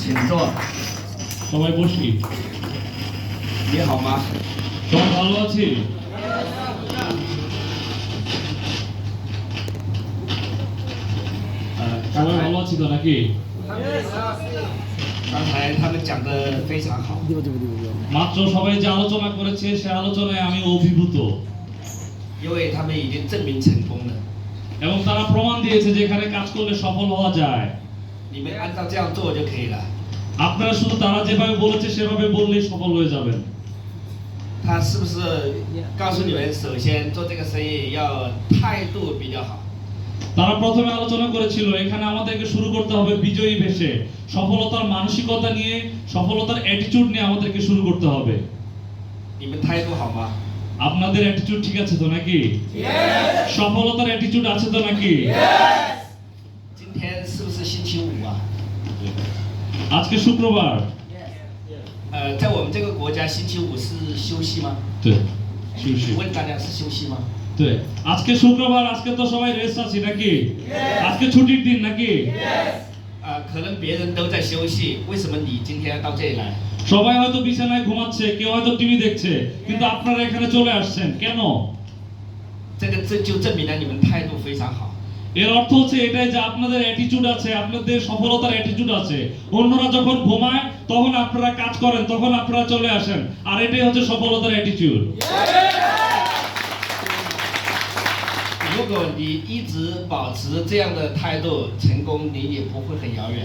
请坐。 সবাই বসি 你好吗？ সবাই ভালো আছি呃， সবাই 刚 ভালো 才 আছি তো নাকি 刚才他们讲的非常好， মাত্র সবাই যে আলোচনা করেছে সে আলোচনায় আমি অভিভূত 因为他们已经证明成功了。 এবং তারা প্রমাণ দিয়েছে যে এখানে কাজ করলে সফল হওয়া যায় 你们按照这样做就可以了。 আপনারা শুধু তারা যেভাবে বলেছে সেভাবে বললেই সফল হয়ে যাবেন 他是不是告诉你们，首先做这个生意要态度比较好？ তারা প্রথমে আলোচনা করেছিল এখানে আমাদেরকে শুরু করতে হবে বিজয়ী ভেসে সফলতার মানসিকতা নিয়ে সফলতার অ্যাটিটিউড নিয়ে আমাদেরকে শুরু করতে হবে 你们态度好吗？ আপনাদের অ্যাটিটিউড ঠিক আছে তো নাকি সফলতার অ্যাটিটিউড আছে তো নাকি 今天是不是星期五啊？ আজকে শুক্রবার 呃，在我们这个国家，星期五是休息吗？ 对休息问大家是休息吗？ 对আজকে শুক্রবার আজকে তো সবাই রেস্ট আছি নাকি আজকে ছুটির দিন নাকি 啊、可能别人都在休息，为什么你今天要到这里来？ সবাই হয়তো বিছানায় ঘুমাচ্ছে কেউ হয়তো টিভি দেখছে কিন্তু আপনারা এখানে চলে আসছেন কেন 这个这就证明了你们态度非常好。 এর অর্থ হচ্ছে এটাই যে আপনাদের অ্যাটিটিউড আছে আপনাদের সফলতার অ্যাটিটিউড আছে অন্যরা যখন ঘুমায় তখন আপনারা কাজ করেন তখন আপনারা চলে আসেন আর এটাই হচ্ছে সফলতার অ্যাটিটিউড 如果你一直保持这样的态度，成功离你不会很遥远。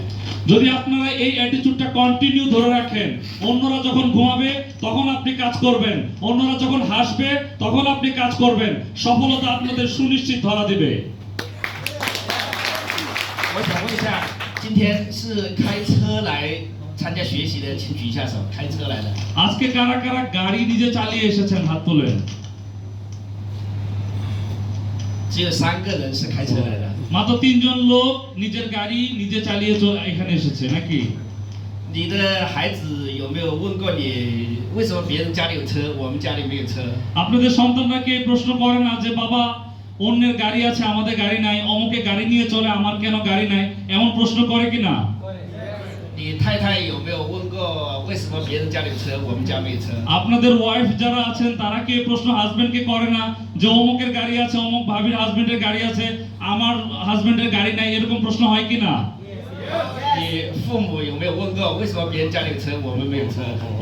যদি আপনারা এই অ্যাটিটিউডটা কন্টিনিউ ধরে রাখেন অন্যরা যখন ঘুমাবে তখন আপনি কাজ করবেন অন্যরা যখন হাসবে তখন আপনি কাজ করবেন সফলতা আপনাদের সুনিশ্চিত ধরা দিবে 我想问一下，今天是开车来参加学习的，请举一下手。开车来的， আজকে কারা কারা গাড়ি নিজে চালিয়ে এসেছেন হাত তোলেন 只有三个人是开车来的。 মাত্র তিনজন লোক নিজের গাড়ি নিজে চালিয়ে চ- এখানে এসেছে নাকি 你的孩子有没有问过你，为什么别人家里有车，我们家里没有车？ আপনাদের সন্তানরা কি এই প্রশ্ন করে না যে বাবা অন্যের গাড়ি আছে আমাদের গাড়ি নাই অমুকে গাড়ি নিয়ে চলে আমার কেন গাড়ি নাই এমন প্রশ্ন করে কি না 你太太有没有问过，为什么别人家里有车，我们家没有车？ আপনাদের ওয়াইফ যারা আছেন তারা কি এই প্রশ্ন হাজবেন্ডকে করে না যে অমুকের গাড়ি আছে অমুক ভাবির হাজবেন্ডের গাড়ি আছে আমার হাজবেন্ডের গাড়ি নাই এরকম প্রশ্ন হয় কি না 你父母有没有问过，为什么别人家里有车，我们没有车？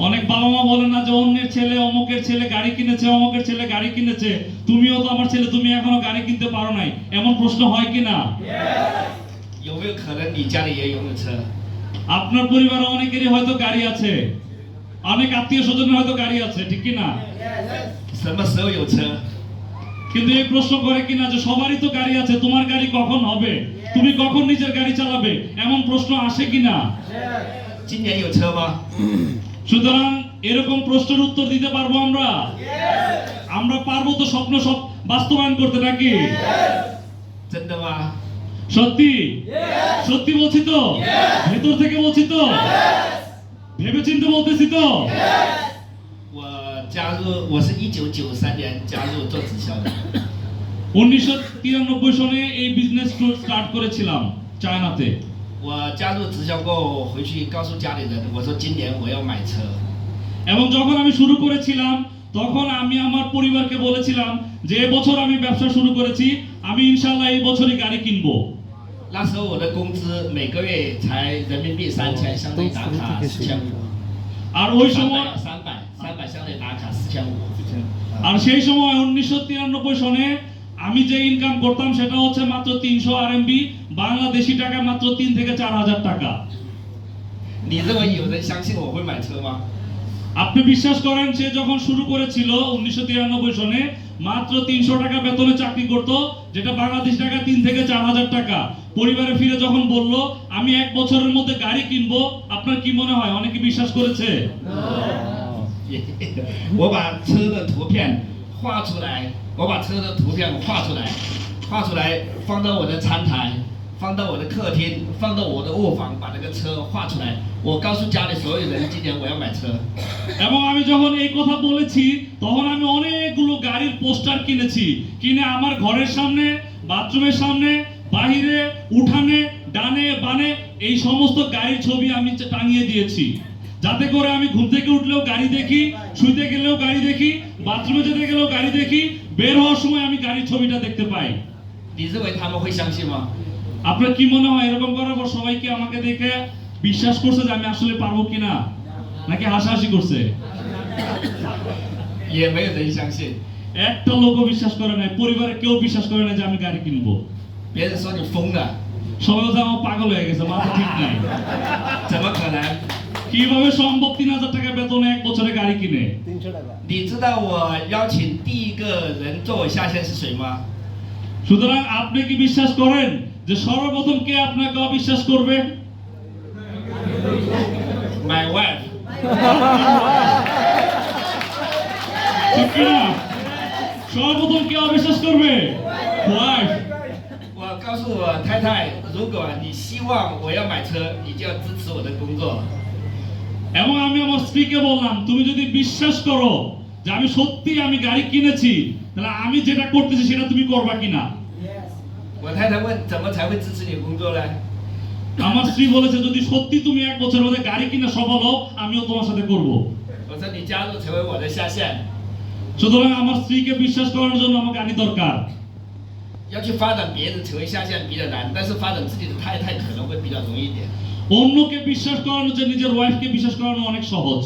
অনেক বাবা মা বলে না যে অন্যের ছেলে অমুকের ছেলে গাড়ি কিনেছে অমুকের ছেলে গাড়ি কিনেছে তুমিও তো আমার ছেলে তুমি এখনো গাড়ি কিনতে পারো নাই এমন প্রশ্ন হয় কি না 有没有可能你家里也拥有车？ আপনার পরিবার অনেকেরই হয়তো গাড়ি আছে। অনেক আত্মীয় স্বজন হয়তো গাড়ি আছে, ঠিক কি না কিন্তু এই প্রশ্ন করে কিনা যে সবারই তো গাড়ি আছে, তোমার গাড়ি কখন হবে? তুমি কখন নিজের গাড়ি চালাবে? এমন প্রশ্ন আসে কিনা? সুতরাং এরকম প্রশ্নের উত্তর দিতে পারব আমরা? আমরা পারব তো স্বপ্ন সব বাস্তবায়ন করতে, নাকি? সত্যি সত্যি বলছি তো ভেতর থেকে বলছি তো ভেবে চিন্তে বলতেছি তো 我加入，我是一九九三年加入做直销的。 উনিশশো তিরানব্বই সনে এই বিজনেস স্টার্ট করেছিলাম চায়নাতে 我加入直销过后，回去告诉家里人，我说今年我要买车。 এবং যখন আমি শুরু করেছিলাম তখন আমি আমার পরিবারকে বলেছিলাম যে এবছর আমি ব্যবসা শুরু করেছি আমি ইনশাল্লাহ এই বছরই গাড়ি কিনবো 那时候我的工资每个月才人民币三千，相当于打卡四千五。 আর ওই 三 সময় 百，三百，三百相当于打卡四千五。 আর সেই সময় উনিশশো তিরানব্বই সনে আমি যে ইনকাম করতাম সেটা হচ্ছে মাত্র তিনশো আরএমবি বাংলাদেশি টাকা মাত্র তিন থেকে চার হাজার টাকা 你认为有人相信我会买车吗？ আপনি বিশ্বাস করেন সে যখন শুরু করেছিল উনিশশো তিরানব্বই সনে মাত্র তিনশো টাকা বেতনে চাকরি করত যেটা বাংলাদেশ টাকা তিন থেকে চার হাজার টাকা পরিবারে ফিরে যখন বলল আমি এক বছরের মধ্যে গাড়ি কিনবো আপনার কি মনে হয় অনেকে বিশ্বাস করেছে 我把车的图片画出来，我把车的图片画出来，画出来放到我的餐台，放到我的客厅，放到我的卧房，把那个车画出来。我告诉家里所有人，今年我要买车。 এবং আমি যখন এই কথা বলেছি তখন আমি অনেকগুলো গাড়ির পোস্টার কিনেছি কিনে আমার ঘরের সামনে বাথরুমের সামনে বাহিরে উঠানে ডানে বানে এই সমস্ত গাড়ির ছবি আমি টাঙিয়ে দিয়েছি। যাতে করে আমি ঘুম থেকে উঠলেও গাড়ি দেখি শুইতে গেলেও গাড়ি দেখি বাথরুমে যেতে গেলেও গাড়ি দেখি বের হওয়ার সময় আমি গাড়ির ছবিটা দেখতে পাই। আপনার কি মনে হয় এরকম করার পর সবাইকে আমাকে দেখে বিশ্বাস করছে যে আমি আসলে পারব কিনা? নাকি হাসাহাসি করছে? একটা লোকও বিশ্বাস করে নাই পরিবারে কেউ বিশ্বাস করে না যে আমি গাড়ি কিনবো। 别人说你疯了， সবাই বলছে আমার পাগল হয়ে গেছে মাথা ঠিক নাই 怎么可能？ কিভাবে সম্ভব তিন হাজার টাকা বেতনে এক বছরে গাড়ি কিনে তিনশো টাকা 你知道我邀请第一个人做我下线是谁吗？ সুতরাং আপনি কি বিশ্বাস করেন যে সর্বপ্রথম কে আপনাকে অবিশ্বাস করবে My wife。 ঠিক কিনা সর্বপ্রথম কে অবিশ্বাস করবে ওয়াইফ 我告 诉我太太，如果你希望我要买车，你就要支持我的工作。 এবং আমি আমার স্ত্রীকে বললাম তুমি যদি বিশ্বাস করো যে আমি সত্যি আমি গাড়ি কিনেছি তাহলে আমি যেটা করতেছি সেটা তুমি করবা কিনা 我太太问，怎么才会支持你工作呢？ আমার স্ত্রী বলেছে যদি সত্যি তুমি এক বছরের মধ্যে গাড়ি কিনে সফল হও আমিও তোমার সাথে করব 我说你加入成为我的下线， সুতরাং আমার স্ত্রীকে বিশ্বাস করার জন্য আমার গাড়ি দরকার 要去发展别人成为下线比较难，但是发展自己的太太可能会比较容易一点。 অন্যকে বিশ্বাস করানো যে নিজের ওয়াইফকে বিশ্বাস করানো অনেক সহজ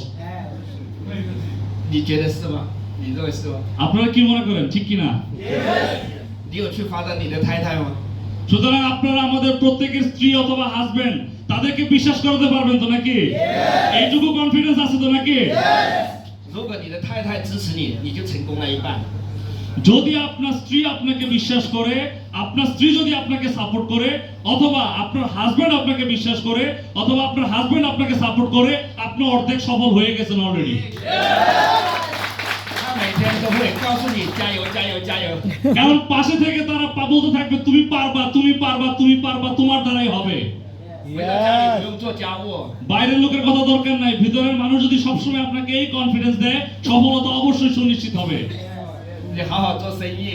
你觉得是吗？你认为是吗？ আপনারা কি মনে করেন ঠিক কিনা 你有去发展你的太太吗？ সুতরাং আপনারা আমাদের প্রত্যেকের স্ত্রী অথবা হাজবেন্ড তাদেরকে বিশ্বাস করাতে পারবেন তো নাকি এইটুকু কনফিডেন্স আছে তো নাকি 如果你的太太支持你，你就成功了一半。 যদি আপনার স্ত্রী আপনাকে বিশ্বাস করে, আপনার স্ত্রী যদি আপনাকে সাপোর্ট করে, অথবা আপনার হাজবেন্ড আপনাকে বিশ্বাস করে, অথবা আপনার হাজবেন্ড আপনাকে সাপোর্ট করে আপনি অর্ধেক সফল হয়ে গেছেন অলরেডি 'কারণ পাশে থেকে তারা থাকবে, তুমি পারবা তুমি পারবা তুমি পারবা, তোমার দ্বারাই হবে। বাইরের লোকের কথা দরকার নাই, ভিতরের মানুষ যদি সবসময় আপনাকে এই কনফিডেন্স দেয়, সফলতা অবশ্যই সুনিশ্চিত হবে। 你好好做生意。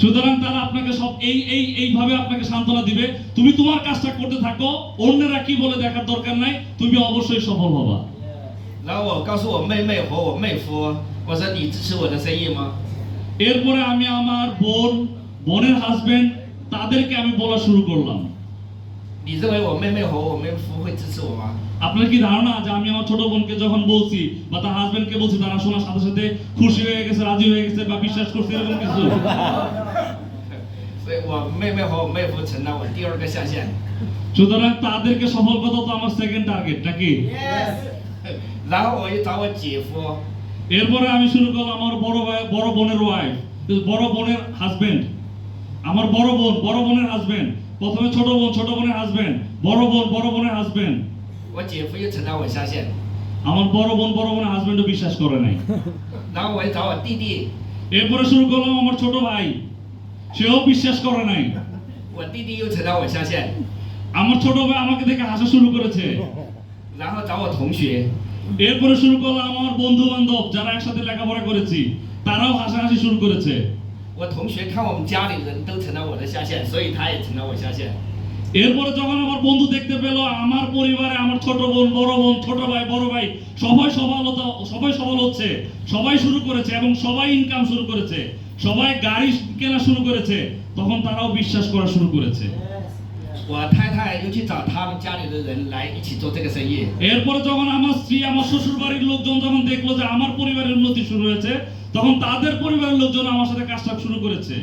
সুতরাং তারা আপনাকে সব এই এই এইভাবে আপনাকে সান্ত্বনা দিবে তুমি তোমার কাজটা করতে থাকো অন্যরা কি বলে দেখার দরকার নাই তুমি অবশ্যই সফল হবা 然后我告诉我妹妹和我妹夫，我说你支持我的生意吗？ এরপরে আমি আমার বোন বোনের হাজবেন্ড তাদেরকে আমি বলা শুরু করলাম 你认为我妹妹和我妹夫会支持我吗？ আপনার কি ধারণা যে আমি আমার ছোট বোনকে যখন বলছি বা তার হাজবেন্ডকে বলছি তারা শোনার সাথে সাথে খুশি হয়ে গেছে রাজি হয়ে গেছে বা বিশ্বাস করছে এরকম কিছু 所以我妹妹和我妹夫成了我第二个下线。 সুতরাং তাদেরকে সফল কথা তো আমার সেকেন্ড টার্গেট নাকি 然后我又找我姐夫， এরপরে আমি শুরু করলাম আমার বড় ভাই বড় বোনের ওয়াইফ বড় বোনের হাজবেন্ড আমার বড় বোন বড় বোনের হাজবেন্ড প্রথমে ছোট বোন ছোট বোনের হাজবেন্ড বড় বোন বড় বোনের হাজবেন্ড আমার বড় বোন বড় বোনের হাজবেন্ডও বিশ্বাস করে নাই। এরপরে শুরু করলাম আমার ছোট ভাই। সেও বিশ্বাস করে নাই। আমার ছোট ভাই আমাকে দেখে হাসা শুরু করেছে। এরপরে শুরু করলাম আমার বন্ধু বান্ধব যারা একসাথে লেখাপড়া করেছি তারাও হাসা হাসি শুরু করেছে। 我同学看我们家里人都成了我的下线，所以他也成了我下线。 এরপরে যখন আমার বন্ধু দেখতে পেল আমার পরিবারে আমার ছোট বোন বড় বোন ছোট ভাই বড় ভাই সবাই সফলতা সবাই সফল হচ্ছে সবাই শুরু করেছে এবং সবাই ইনকাম শুরু করেছে সবাই গাড়ি কেনা শুরু করেছে তখন তারাও বিশ্বাস করা শুরু করেছে 我太太又去找他们家里的人来一起做这个生意。 এরপরে যখন আমার স্ত্রী আমার শ্বশুর বাড়ির লোকজন যখন দেখলো যে আমার পরিবারের উন্নতি শুরু হয়েছে তখন তাদের পরিবারের লোকজন আমার সাথে কাজটা শুরু করেছে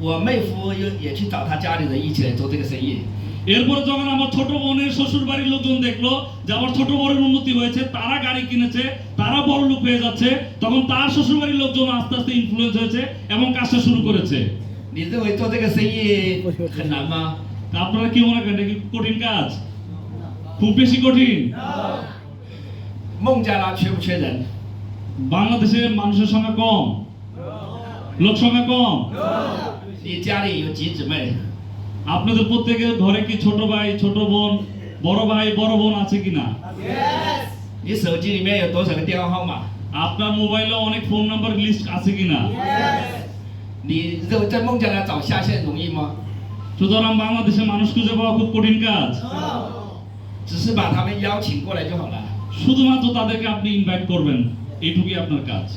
我妹夫又也去找他家里人一起来做这个生意。 এরপরে যখন আমার ছোট বোনের শ্বশুর বাড়ির লোকজন দেখলো যে আমার ছোট বোনের উন্নতি হয়েছে তারা গাড়ি কিনেছে তারা বড় লোক হয়ে যাচ্ছে তখন তার শ্বশুর বাড়ির লোকজন আস্তে আস্তে ইনফ্লুয়েন্স হয়েছে এবং কাজটা শুরু করেছে 你认为做这个生意很难吗？ তা আপনারা কি মনে করেন এটা কি কঠিন কাজ খুব বেশি কঠিন 孟加拉缺不缺人？ বাংলাদেশে মানুষের সংখ্যা কম লোক সংখ্যা কম 你家里有几姊妹？ আপনাদের প্রত্যেকের ঘরে কি ছোট ভাই ছোট বোন বড় ভাই বড় বোন আছে কিনা 你手机里面有多少个电话号码？ আপনার মোবাইলে অনেক ফোন নাম্বার লিস্ট আছে কিনা 你认为在孟加拉找下线容易吗？ সুতরাং বাংলাদেশে মানুষ খুঁজে পাওয়া খুব কঠিন কাজ। শুধুমাত্র তাদেরকে আপনি ইনভাইট করবেন এইটুকুই আপনার কাজ।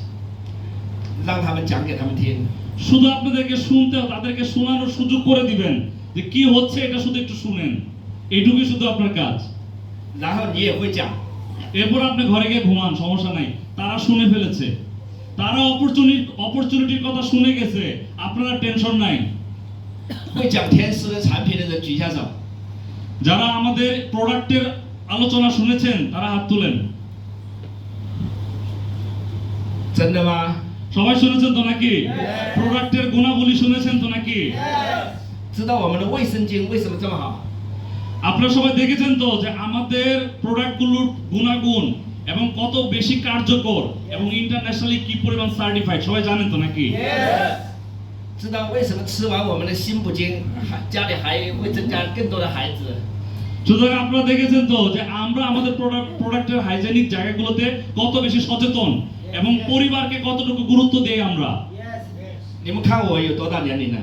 শুধু আপনাদেরকে শুনতে তাদেরকে শোনানোর সুযোগ করে দিবেন যে কি হচ্ছে এটা শুধু একটু শুনেন। এইটুকুই শুধু আপনার কাজ। এরপর আপনি ঘরে গিয়ে ঘুমান সমস্যা নাই। তারা শুনে ফেলেছে। তারা অপরচুনিটি অপরচুনিটির কথা শুনে গেছে। আপনারা টেনশন নাই। 会讲天师的产品的人举下手。 যারা আমাদের প্রোডাক্টের আলোচনা শুনেছেন তারা হাত তুলেন 真的吗？ সবাই শুনেছেন তো নাকি প্রোডাক্টের গুণাবলী শুনেছেন তো নাকি 知道我们的卫生巾为什么这么好？ আপনারা সবাই দেখেছেন তো যে আমাদের প্রোডাক্টগুলোর গুণাগুণ এবং কত বেশি কার্যকর এবং ইন্টারন্যাশনালি কি পরিমাণ সার্টিফাইড সবাই জানেন তো নাকি 知道为什么吃完我们的心补精，还家里还会增加更多的孩子？ সুতরাং আপনারা দেখেছেন তো যে আমরা আমাদের প্রোডাক্ট প্রোডাক্টের হাইজেনিক জায়গাগুলোতে কত বেশি সচেতন এবং পরিবারকে কতটুকু গুরুত্ব দেই আমরা 你们看我有多大年龄了？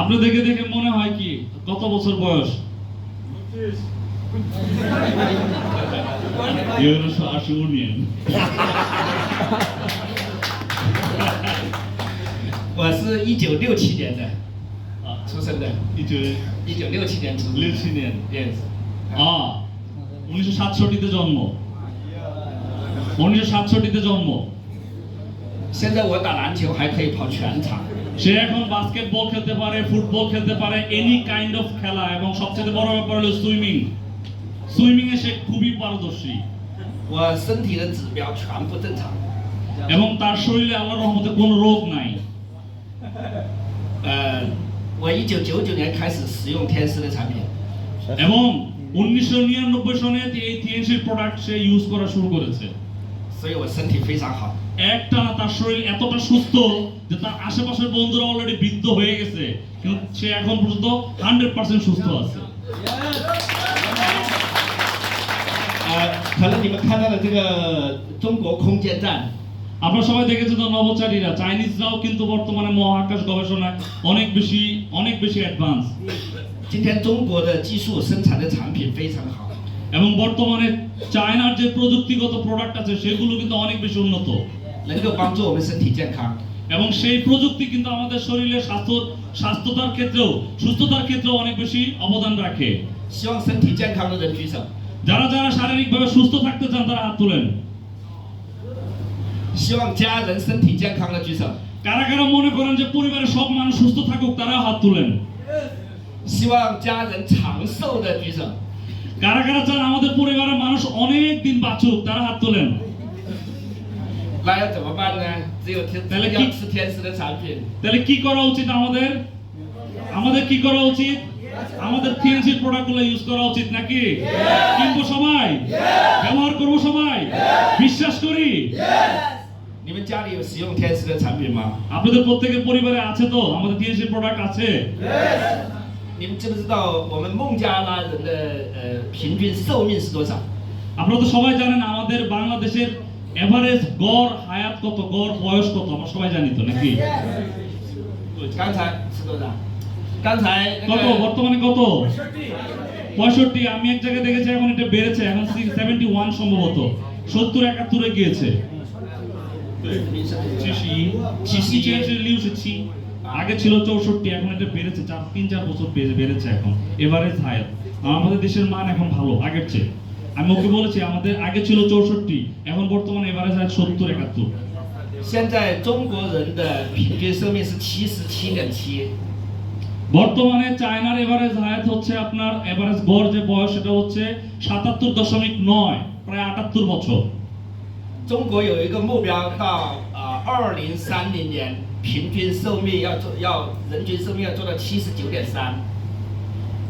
আপনি দেখে দেখে মনে হয় কি কত বছর বয়স Yunus Ashunian 我是一九六七年的啊，出生的，一九一九六七年出生的。六七年 Yes。 আ উনিশশো সাতষট্টিতে জন্ম উনিশশো সাতষট্টিতে জন্ম 现在我打篮球还可以跑全场， সে এখন বাস্কেটবল খেলতে পারে ফুটবল খেলতে পারে এনি কাইন্ড অফ খেলা এবং সবচেয়ে বড় ব্যাপার হলো সুইমিং সুইমিং এ সে খুবই পারদর্শী 我身体的指标全部正常。 এবং তার শরীরে আল্লাহর রহমতে কোনো রোগ নাই 呃，我一九九九年开始使用天丝的产品， এবং উনিশশো নিরানব্বই সনে এই টিএনসির প্রোডাক্ট সে ইউজ করা শুরু করেছে 所以我身体非常好。 একটা তার শরীর এতটা সুস্থ যে তার আশেপাশের বন্ধুরা অলরেডি বৃদ্ধ হয়ে গেছে কিন্তু সে এখন পর্যন্ত হান্ড্রেড পার্সেন্ট সুস্থ আছে 呃，可能你们看到的这个中国空间站， আপনারা সবাই দেখেছেন তো নবচারীরা চাইনিজরাও কিন্তু বর্তমানে মহাকাশ গবেষণায় অনেক বেশি অনেক বেশি অ্যাডভান্স এবং বর্তমানে চায়নার যে প্রযুক্তিগত প্রোডাক্ট আছে সেগুলো কিন্তু অনেক বেশি উন্নত। এবং সেই প্রযুক্তি কিন্তু আমাদের শরীরে স্বাস্থ্য স্বাস্থ্যতার ক্ষেত্রেও সুস্থতার ক্ষেত্রেও অনেক বেশি অবদান রাখে। যারা যারা শারীরিকভাবে সুস্থ থাকতে চান তারা হাত তুলেন। 希望家人身体健康的举手。 কারা কারা মনে করেন যে পরিবারের সব মানুষ সুস্থ থাকুক তারা হাত তুলেন 希望家人长寿的举手。 কারা কারা চান আমাদের পরিবারের মানুষ অনেক দিন বাঁচুক তারা হাত তোলেন 那要怎么办呢？只有天，来来要吃天使的产品。 তাহলে কি করা উচিত আমাদের আমাদের কি করা উচিত আমাদের থিএনসি প্রোডাক্টগুলো ইউজ করা উচিত নাকি কিনবো সবাই ব্যবহার করবো সবাই বিশ্বাস করি 你们家里有使用天使的产品吗？ আপনাদের প্রত্যেকের পরিবারে আছে তো আমাদের থিএনসি প্রোডাক্ট আছে 你们知不知道我们孟加拉人的呃平均寿命是多少？ আপনারা তো সবাই জানেন আমাদের বাংলাদেশের এভারেজ গড় হায়াত কত গড় বয়স কত আমরা সবাই জানি তো নাকি 刚才是多少？刚才那 কত 个 বর্তমানে কত পঁয়ষট্টি আমি এক জায়গায় দেখেছি এখন এটা বেড়েছে এখন সেভেন্টি ওয়ান সম্ভবত সত্তর একাত্তরে গিয়েছে 七十一，七十一是六十七আগে ছিল চৌষট্টি এখন এটা বেড়েছে চার তিন চার বছর বেড়ে- বেড়েছে এখন এভারেজ হায়ার আমাদের দেশের মান এখন ভালো আগের চেয়ে আমি ওকে বলেছি আমাদের আগে ছিল চৌষট্টি এখন বর্তমানে এভারেজ হায়ার সত্তর একাত্তর 现在中国人的平均寿命是七十七点七， বর্তমানে চায়নার এভারেজ হায়াত হচ্ছে আপনার এভারেজ গড় যে বয়স সেটা হচ্ছে সাতাত্তর দশমিক নয় প্রায় আটাত্তর বছর 中国有一个目标到啊二零三零年平均寿命要做要人均寿命要做到七十九点三。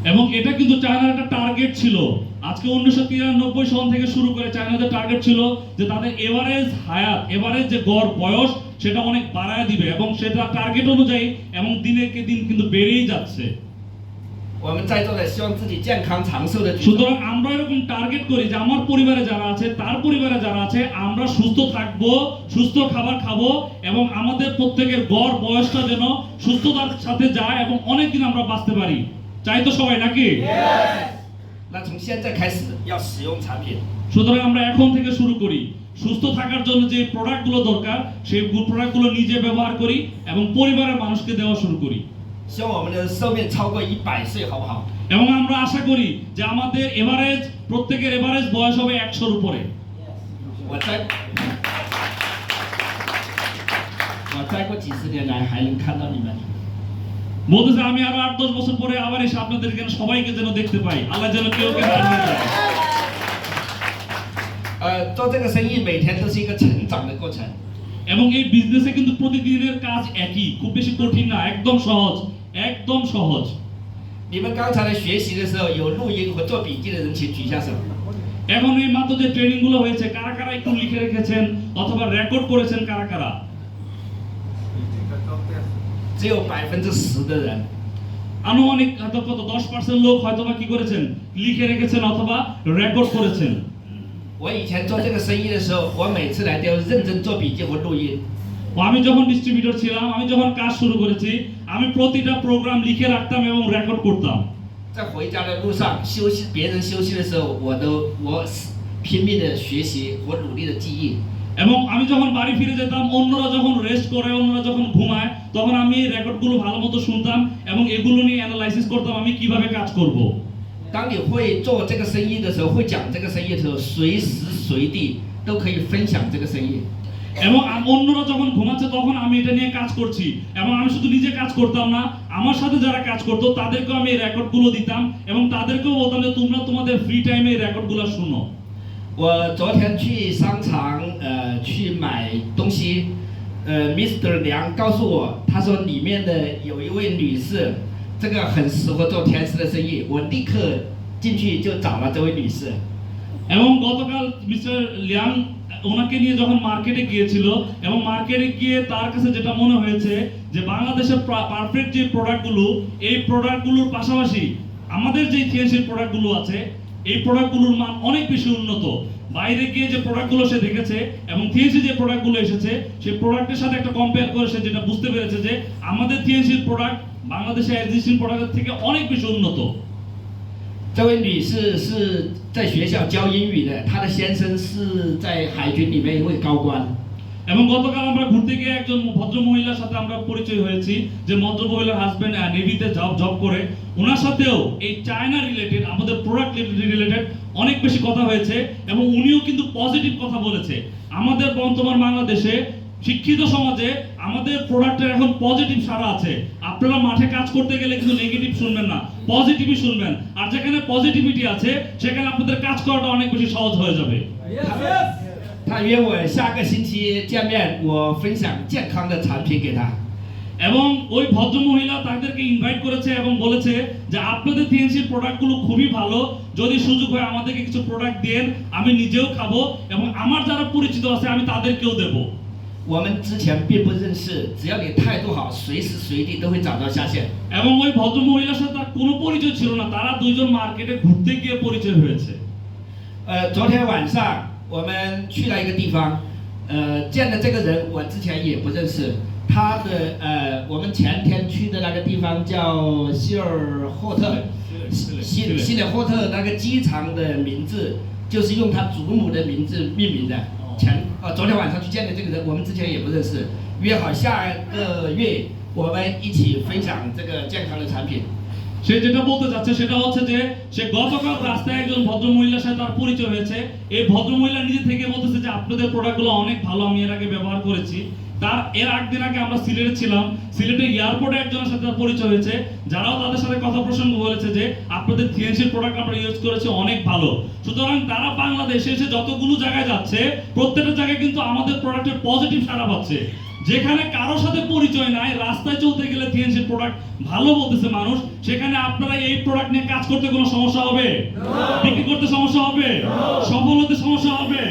এবং এটা কিন্তু চায়নার একটা টার্গেট ছিল আজকে উনিশশো তিরানব্বই সন থেকে শুরু করে চায়নাদের টার্গেট ছিল যে তাদের এভারেজ হায়াত এভারেজ যে গড় বয়স সেটা অনেক বাড়ায় দিবে এবং সেটা টার্গেট অনুযায়ী এবং দিনের কে দিন কিন্তু বেড়েই যাচ্ছে সুতরাং আমরা এরকম টার্গেট করি যে আমার পরিবারে যারা আছে তার পরিবারে যারা আছে আমরা সুস্থ থাকব সুস্থ খাবার খাব এবং আমাদের প্রত্যেকের গড় বয়সটা যেন সুস্থতার সাথে যায় এবং অনেকদিন আমরা বাঁচতে পারি। চাই তো সবাই নাকি? সুতরাং আমরা এখন থেকে শুরু করি। সুস্থ থাকার জন্য যে প্রোডাক্টগুলো দরকার সেই প্রোডাক্টগুলো নিজে ব্যবহার করি এবং পরিবারের মানুষকে দেওয়া শুরু করি। 希望我们的寿命超过一百岁，好不好？ এবং আমরা আশা করি যে আমাদের এভারেজ প্রত্যেকের এভারেজ বয়স হবে একশোর উপরে 我再我再过几十年来还能看到你们。 বলতেছে আমি আরো আট দশ বছর পরে আবার এসে আপনাদের এখানে সবাইকে যেন দেখতে পাই আল্লাহ যেন কেউ কেউ হারিয়ে যায়।呃，做这个生意每天都是一个成长的过程。 এবং এই বিজনেসে কিন্তু প্রতিদিনের কাজ একই খুব বেশি কঠিন না একদম সহজ একদম সহজ 你们刚才的学习的时候，有录音和做笔记的人，请举下手。 এখন এই মাত্র যে ট্রেনিং গুলো হয়েছে কারা কারা একটু লিখে রেখেছেন অথবা রেকর্ড করেছেন কারা কারা 只有百分之十的人。 আনুমানিক হয়তো কত দশ পার্সেন্ট লোক হয়তো বা কি করেছেন লিখে রেখেছেন অথবা রেকর্ড করেছেন 我以前做这个生意的时候，我每次来都要认真做笔记和录音。 ও আমি যখন ডিস্ট্রিবিউটর ছিলাম আমি যখন কাজ শুরু করেছি আমি প্রতিটা প্রোগ্রাম লিখে রাখতাম এবং রেকর্ড করতাম 在回家的路上休息，别人休息的时候，我都我拼命的学习，我努力的记忆。 এবং আমি যখন বাড়ি ফিরে যেতাম অন্যরা যখন রেস্ট করে অন্যরা যখন ঘুমায় তখন আমি এই রেকর্ডগুলো ভালো মতো শুনতাম এবং এগুলো নিয়ে অ্যানালাইসিস করতাম আমি কিভাবে কাজ করব। 当你会做这个生意的时候，会讲这个生意的时候，随时随地都可以分享这个生意。 এবং আম- অন্যরা যখন ঘুমাচ্ছে তখন আমি এটা নিয়ে কাজ করছি এবং আমি শুধু নিজে কাজ করতাম না আমার সাথে যারা কাজ করতো তাদেরকেও আমি এই রেকর্ডগুলো দিতাম এবং তাদেরকেও বলতাম যে তোমরা তোমাদের ফ্রি টাইমে এই রেকর্ডগুলো শুনো 我昨天去商场，呃，去买东西，呃，Mr. 梁告诉我，他说里面的有一位女士，这个很适合做甜食的生意，我立刻进去就找了这位女士。 এবং গতকাল মিস্টার লিয়াং ওনাকে নিয়ে যখন মার্কেটে গিয়েছিল এবং মার্কেটে গিয়ে তার কাছে যেটা মনে হয়েছে যে বাংলাদেশের পারফেক্ট যে প্রোডাক্টগুলো এই প্রোডাক্টগুলোর পাশাপাশি আমাদের যে থিয়েসির প্রোডাক্টগুলো আছে, এই প্রোডাক্টগুলোর মান অনেক বেশি উন্নত। বাইরে গিয়ে যে প্রোডাক্টগুলো সে দেখেছে এবং থিয়েসি যে প্রোডাক্টগুলো এসেছে, সেই প্রোডাক্টের সাথে একটা কম্পেয়ার করে সে যেটা বুঝতে পেরেছে যে আমাদের থিয়েসির প্রোডাক্ট বাংলাদেশের এক্সিস্টিং প্রোডাক্টের থেকে অনেক বেশি উন্নত। 这位女士是在学校教英语的，她的先生是在海军里面一位高官。 এবং গতকাল আমরা ঘুরতে গিয়ে একজন ভদ্র মহিলার সাথে আমরা পরিচয় হয়েছি যে ভদ্র মহিলার হাজবেন্ড নেভিতে জব জব করে ওনার সাথেও এই চায়না রিলেটেড আমাদের প্রোডাক্ট রিলেটেড অনেক বেশি কথা হয়েছে এবং উনিও কিন্তু পজিটিভ কথা বলেছে আমাদের বর্তমান বাংলাদেশে শিক্ষিত সমাজে আমাদের প্রোডাক্টের এখন পজিটিভ সারা আছে আপনারা মাঠে কাজ করতে গেলে কিন্তু নেগেটিভ শুনবেন না পজিটিভই শুনবেন আর যেখানে পজিটিভিটি আছে সেখানে আপনাদের কাজ করাটা অনেক বেশি সহজ হয়ে যাবে她她约我下个星期见面，我分享健康的产品给她。 এবং ওই ভদ্র মহিলা তাদেরকে ইনভাইট করেছে এবং বলেছে যে আপনাদের টিএনসির প্রোডাক্টগুলো খুবই ভালো যদি সুযোগ হয় আমাদেরকে কিছু প্রোডাক্ট দেন আমি নিজেও খাবো এবং আমার যারা পরিচিত আছে আমি তাদেরকেও দেব 我们之前并不认识，只要你态度好，随时随地都会找到下线。 এবং ওই ভদ্র মহিলার সাথে তার কোনো পরিচয় ছিল না তারা দুইজন মার্কেটে ঘুরতে গিয়ে পরিচয় হয়েছে 呃，昨天晚上我们去了一个地方，呃，见的这个人我之前也不认识，他的呃，我们前天去的那个地方叫希尔霍特，希希尔霍特那个机场的名字就是用他祖母的名字命名的。 前呃，昨天晚上去见的这个人，我们之前也不认识，约好下个月我们一起分享这个健康的产品。 সে যেটা বলতে চাচ্ছে সেটা হচ্ছে যে সে গতকাল রাস্তায় একজন ভদ্র মহিলার সাথে তার পরিচয় হয়েছে এই ভদ্র মহিলা নিজে থেকে বলতেছে যে আপনাদের প্রোডাক্টগুলো অনেক ভালো আমি এর আগে ব্যবহার করেছি তার এর একদিন আগে আমরা সিলেটে ছিলাম। সিলেটে এয়ারপোর্টে একজনের সাথে পরিচয় হয়েছে। যারাও তাদের সাথে কথা প্রসঙ্গ বলেছে যে আপনাদের থিয়েন্সির প্রোডাক্ট আমরা ইউজ করেছি অনেক ভালো। সুতরাং তারা বাংলাদেশে এসে যতগুলো জায়গায় যাচ্ছে প্রত্যেকটা জায়গায় কিন্তু আমাদের প্রোডাক্টের পজিটিভ সারা পাচ্ছে। যেখানে কারোর সাথে পরিচয় নাই রাস্তায় চলতে গেলে থিয়েন্সির প্রোডাক্ট ভালো বলতেছে মানুষ সেখানে আপনারা এই প্রোডাক্ট নিয়ে কাজ করতে কোনো সমস্যা হবে? বিক্রি করতে সমস্যা হবে? সফল হতে সমস্যা হবে?